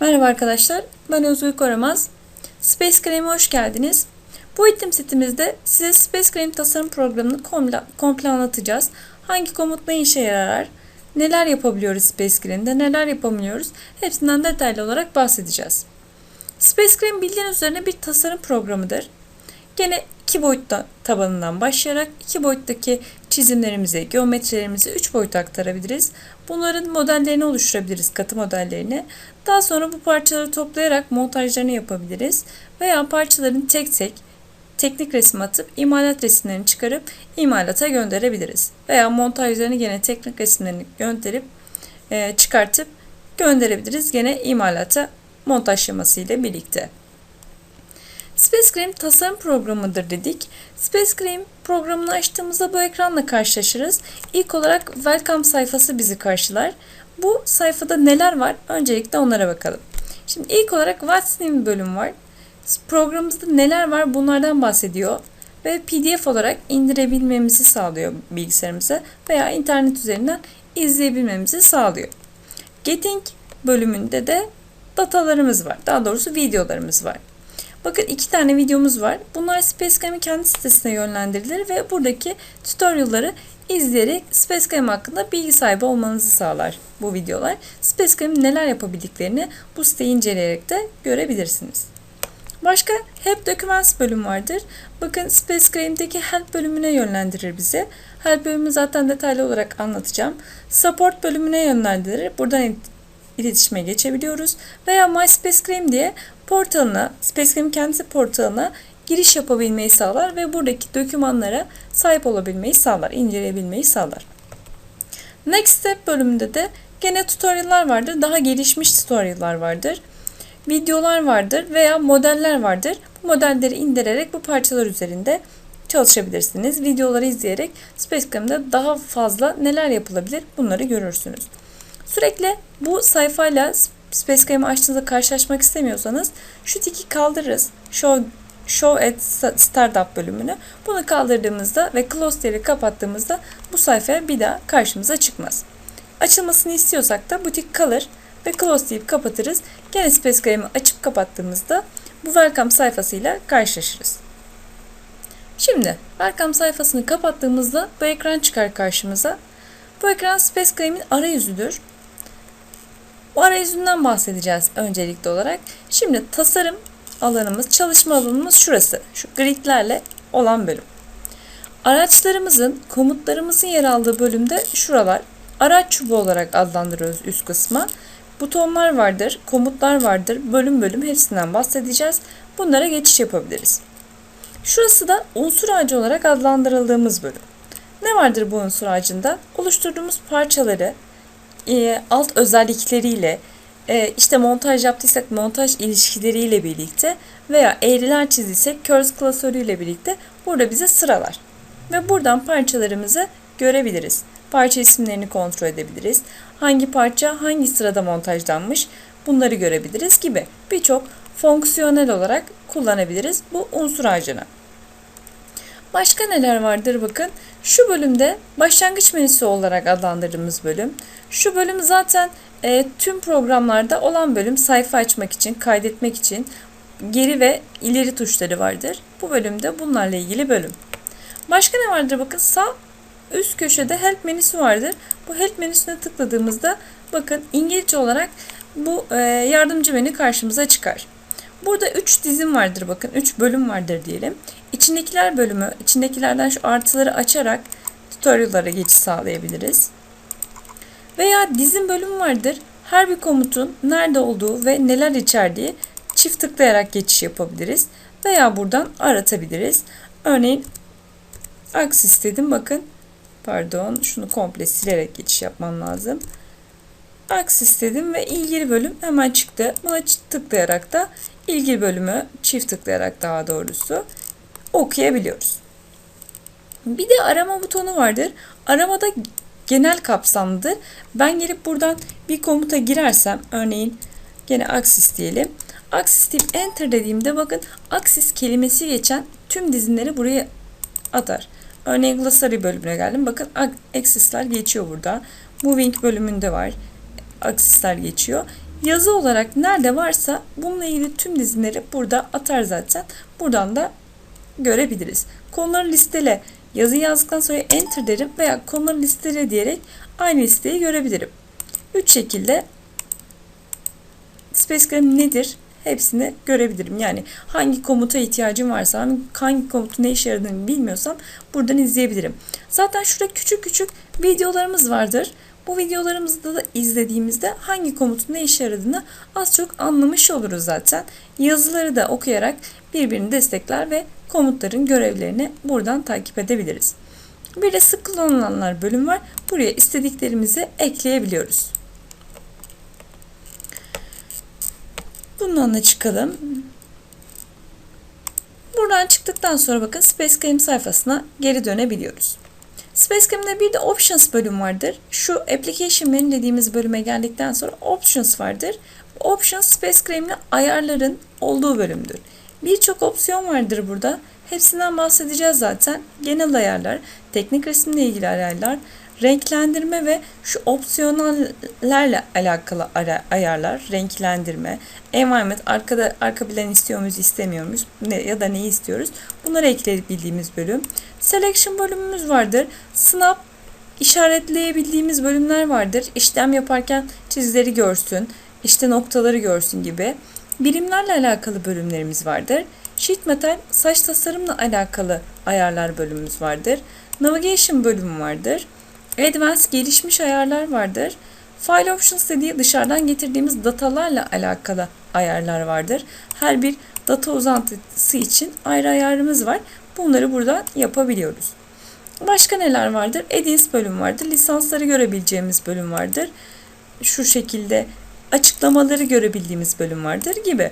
Merhaba arkadaşlar, ben Özgür Koramaz. Space Cream'e hoş geldiniz. Bu eğitim setimizde size Space Cream tasarım programını komple, komple anlatacağız. Hangi komut ne işe yarar, neler yapabiliyoruz Space Cream'de, neler yapamıyoruz hepsinden detaylı olarak bahsedeceğiz. Space Cream bildiğiniz üzerine bir tasarım programıdır. Gene iki boyutta tabanından başlayarak iki boyuttaki çizimlerimizi, geometrilerimizi üç boyuta aktarabiliriz. Bunların modellerini oluşturabiliriz, katı modellerini. Daha sonra bu parçaları toplayarak montajlarını yapabiliriz. Veya parçaların tek tek teknik resim atıp imalat resimlerini çıkarıp imalata gönderebiliriz. Veya montajlarını gene teknik resimlerini gönderip e, çıkartıp gönderebiliriz. Gene imalata montaj şeması ile birlikte. Space Cream tasarım programıdır dedik. Space Cream programını açtığımızda bu ekranla karşılaşırız. İlk olarak Welcome sayfası bizi karşılar. Bu sayfada neler var? Öncelikle onlara bakalım. Şimdi ilk olarak What's New bölüm var. Programımızda neler var bunlardan bahsediyor ve PDF olarak indirebilmemizi sağlıyor bilgisayarımıza veya internet üzerinden izleyebilmemizi sağlıyor. Getting bölümünde de datalarımız var. Daha doğrusu videolarımız var. Bakın iki tane videomuz var. Bunlar Spacecam'in kendi sitesine yönlendirilir ve buradaki tutorial'ları izleyerek Spacecam hakkında bilgi sahibi olmanızı sağlar bu videolar. Spacecam'in neler yapabildiklerini bu siteyi inceleyerek de görebilirsiniz. Başka Help Documents bölüm vardır. Bakın Spacecam'deki Help bölümüne yönlendirir bizi. Help bölümünü zaten detaylı olarak anlatacağım. Support bölümüne yönlendirir. Buradan iletişime geçebiliyoruz. Veya My Spacecam diye portalına, Spacecam'in kendisi portalına giriş yapabilmeyi sağlar ve buradaki dokümanlara sahip olabilmeyi sağlar, inceleyebilmeyi sağlar. Next Step bölümünde de gene tutorial'lar vardır. Daha gelişmiş tutorial'lar vardır. Videolar vardır veya modeller vardır. Bu modelleri indirerek bu parçalar üzerinde çalışabilirsiniz. Videoları izleyerek Spacecam'da daha fazla neler yapılabilir bunları görürsünüz. Sürekli bu sayfayla Spacecam'ı açtığınızda karşılaşmak istemiyorsanız şu tiki kaldırırız. Show, show at Startup bölümünü. Bunu kaldırdığımızda ve close diye kapattığımızda bu sayfaya bir daha karşımıza çıkmaz. Açılmasını istiyorsak da bu tik kalır ve close deyip kapatırız. Gene Spacecam'ı açıp kapattığımızda bu welcome sayfasıyla karşılaşırız. Şimdi welcome sayfasını kapattığımızda bu ekran çıkar karşımıza. Bu ekran Spacecam'in arayüzüdür. Bu arayüzünden bahsedeceğiz öncelikli olarak. Şimdi tasarım alanımız, çalışma alanımız şurası. Şu gridlerle olan bölüm. Araçlarımızın, komutlarımızın yer aldığı bölümde şuralar. Araç çubuğu olarak adlandırıyoruz üst kısma. Butonlar vardır, komutlar vardır. Bölüm bölüm hepsinden bahsedeceğiz. Bunlara geçiş yapabiliriz. Şurası da unsur ağacı olarak adlandırıldığımız bölüm. Ne vardır bu unsur ağacında? Oluşturduğumuz parçaları, e, alt özellikleriyle e, işte montaj yaptıysak montaj ilişkileriyle birlikte veya eğriler çizdiysek curves klasörüyle birlikte burada bize sıralar. Ve buradan parçalarımızı görebiliriz. Parça isimlerini kontrol edebiliriz. Hangi parça hangi sırada montajlanmış bunları görebiliriz gibi birçok fonksiyonel olarak kullanabiliriz bu unsur ağacını. Başka neler vardır bakın. Şu bölümde başlangıç menüsü olarak adlandırdığımız bölüm. Şu bölüm zaten e, tüm programlarda olan bölüm sayfa açmak için, kaydetmek için geri ve ileri tuşları vardır. Bu bölümde bunlarla ilgili bölüm. Başka ne vardır bakın sağ üst köşede help menüsü vardır. Bu help menüsüne tıkladığımızda bakın İngilizce olarak bu e, yardımcı menü karşımıza çıkar. Burada 3 dizim vardır bakın 3 bölüm vardır diyelim. İçindekiler bölümü, içindekilerden şu artıları açarak tutorial'lara geçiş sağlayabiliriz. Veya dizim bölümü vardır. Her bir komutun nerede olduğu ve neler içerdiği çift tıklayarak geçiş yapabiliriz. Veya buradan aratabiliriz. Örneğin Axis dedim bakın. Pardon şunu komple silerek geçiş yapmam lazım. Axis dedim ve ilgili bölüm hemen çıktı. Buna tıklayarak da ilgili bölümü çift tıklayarak daha doğrusu okuyabiliyoruz. Bir de arama butonu vardır. Aramada genel kapsamlıdır. Ben gelip buradan bir komuta girersem örneğin gene Axis diyelim. Axis deyip enter dediğimde bakın Axis kelimesi geçen tüm dizinleri buraya atar. Örneğin glossary bölümüne geldim. Bakın Axis'ler geçiyor burada. Moving bölümünde var. Aksisler geçiyor. yazı olarak nerede varsa bununla ilgili tüm dizinleri burada atar zaten. Buradan da görebiliriz. Konuları listele yazı yazdıktan sonra enter derim veya konuları listele diyerek aynı listeyi görebilirim. Üç şekilde Spacegram nedir? Hepsini görebilirim. Yani hangi komuta ihtiyacım varsa, hangi komutun ne işe yaradığını bilmiyorsam buradan izleyebilirim. Zaten şurada küçük küçük videolarımız vardır. Bu videolarımızda da izlediğimizde hangi komutun ne işe yaradığını az çok anlamış oluruz zaten. Yazıları da okuyarak birbirini destekler ve komutların görevlerini buradan takip edebiliriz. Bir de sık kullanılanlar bölüm var. Buraya istediklerimizi ekleyebiliyoruz. Bundan da çıkalım. Buradan çıktıktan sonra bakın Space Game sayfasına geri dönebiliyoruz. Space Game'de bir de Options bölüm vardır. Şu Application Menu dediğimiz bölüme geldikten sonra Options vardır. Options Space Game'le ayarların olduğu bölümdür. Birçok opsiyon vardır burada. Hepsinden bahsedeceğiz zaten. Genel ayarlar, teknik resimle ilgili ayarlar, renklendirme ve şu opsiyonellerle alakalı ayarlar, renklendirme, environment, arkada arka plan istiyor muyuz, istemiyor muyuz ne, ya da neyi istiyoruz. Bunları ekleyebildiğimiz bölüm. Selection bölümümüz vardır. Snap işaretleyebildiğimiz bölümler vardır. İşlem yaparken çizgileri görsün, işte noktaları görsün gibi. Birimlerle alakalı bölümlerimiz vardır. Sheet metal saç tasarımla alakalı ayarlar bölümümüz vardır. Navigation bölümü vardır. Advanced gelişmiş ayarlar vardır. File Options dediği dışarıdan getirdiğimiz datalarla alakalı ayarlar vardır. Her bir data uzantısı için ayrı ayarımız var. Bunları buradan yapabiliyoruz. Başka neler vardır? Add-ins bölüm vardır. Lisansları görebileceğimiz bölüm vardır. Şu şekilde açıklamaları görebildiğimiz bölüm vardır gibi.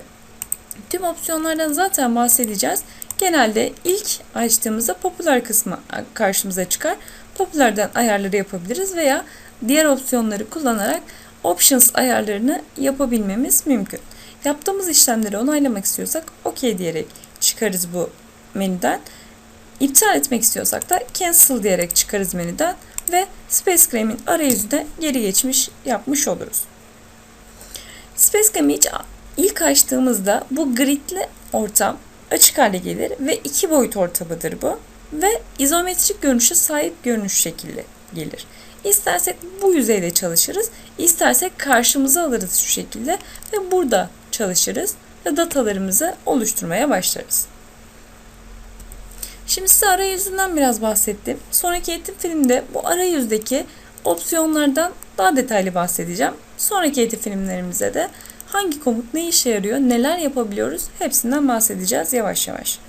Tüm opsiyonlardan zaten bahsedeceğiz. Genelde ilk açtığımızda popüler kısmı karşımıza çıkar. Popülerden ayarları yapabiliriz veya diğer opsiyonları kullanarak options ayarlarını yapabilmemiz mümkün. Yaptığımız işlemleri onaylamak istiyorsak OK diyerek çıkarız bu menüden. İptal etmek istiyorsak da cancel diyerek çıkarız menüden ve Spacegram'in arayüzüne geri geçmiş yapmış oluruz. Spacegram'ı hiç ilk açtığımızda bu gridli ortam açık hale gelir ve iki boyut ortamıdır bu ve izometrik görünüşe sahip görünüş şekilde gelir. İstersek bu yüzeyde çalışırız, istersek karşımıza alırız şu şekilde ve burada çalışırız ve datalarımızı oluşturmaya başlarız. Şimdi size arayüzünden biraz bahsettim. Sonraki eğitim filmde bu arayüzdeki opsiyonlardan daha detaylı bahsedeceğim. Sonraki eğitim filmlerimize de hangi komut ne işe yarıyor, neler yapabiliyoruz hepsinden bahsedeceğiz yavaş yavaş.